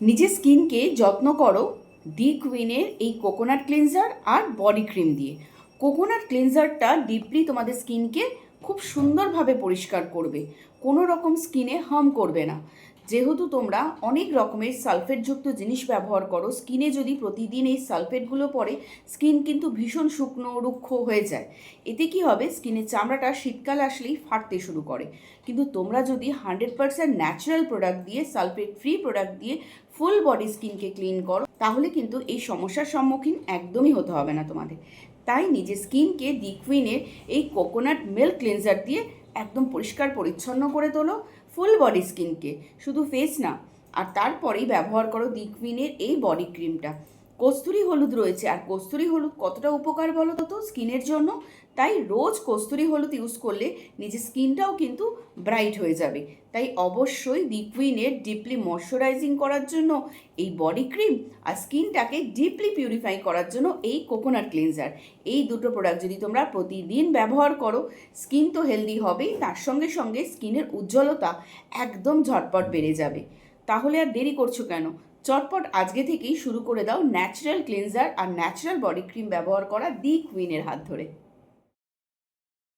নিজের স্কিনকে যত্ন করো ডি কুইনের এই কোকোনাট ক্লিনজার আর বডি ক্রিম দিয়ে। কোকোনাট ক্লিনজারটা ডিপলি তোমাদের স্কিনকে খুব সুন্দরভাবে পরিষ্কার করবে। কোনো রকম স্কিনে হার্ম করবে না। যেহেতু তোমরা অনেক রকমের সালফেটযুক্ত জিনিস ব্যবহার করো স্কিনে যদি প্রতিদিন এই সালফেটগুলো পড়ে স্কিন কিন্তু ভীষণ শুকনো, রুক্ষ হয়ে যায়। এতে কি হবে? স্কিনের চামড়াটা শীতকাল আসলেই ফাটতে শুরু করে। কিন্তু তোমরা যদি হান্ড্রেড পার্সেন্ট ন্যাচারাল প্রোডাক্ট দিয়ে সালফেট ফ্রি প্রোডাক্ট দিয়ে ফুল বডি স্কিনকে ক্লিন করো, তাহলে কিন্তু এই সমস্যার সম্মুখীন একদমই হতে হবে না তোমাদের। তাই নিজের স্কিনকে ডিকুইনের এই কোকোনাট মিল্ক ক্লিনজার দিয়ে একদম পরিষ্কার, পরিচ্ছন্ন করে তোলো ফুল বডি স্কিনকে শুধু ফেস না, আর তারপরেই ব্যবহার করো দিকুইনের এই বডি ক্রিমটা কস্তুরি হলুদ রয়েছে। আর কস্তুরি হলুদ কতটা উপকার বলো তো? স্কিনের জন্য। তাই রোজ কস্তুরি হলুদ ইউজ করলে নিজের স্কিনটাও কিন্তু ব্রাইট হয়ে যাবে। তাই অবশ্যই লিকুইনের ডিপলি ময়শ্চারাইজিং করার জন্য এই বডি ক্রিম আর স্কিনটাকে ডিপলি পিউরিফাই করার জন্য এই কোকোনাট ক্লিনজার এই দুটো প্রোডাক্ট যদি তোমরা প্রতিদিন ব্যবহার করো, স্কিন তো হেলদি হবেই তার সঙ্গে সঙ্গে স্কিনের উজ্জ্বলতা একদম ঝটপট বেড়ে যাবে। তাহলে আর দেরি করছ কেন? চটপট আজকে থেকেই শুরু করে দাও ন্যাচারাল ক্লিনজার আর ন্যাচারাল বডি ক্রিম ব্যবহার করা দি কুইনের হাত ধরে।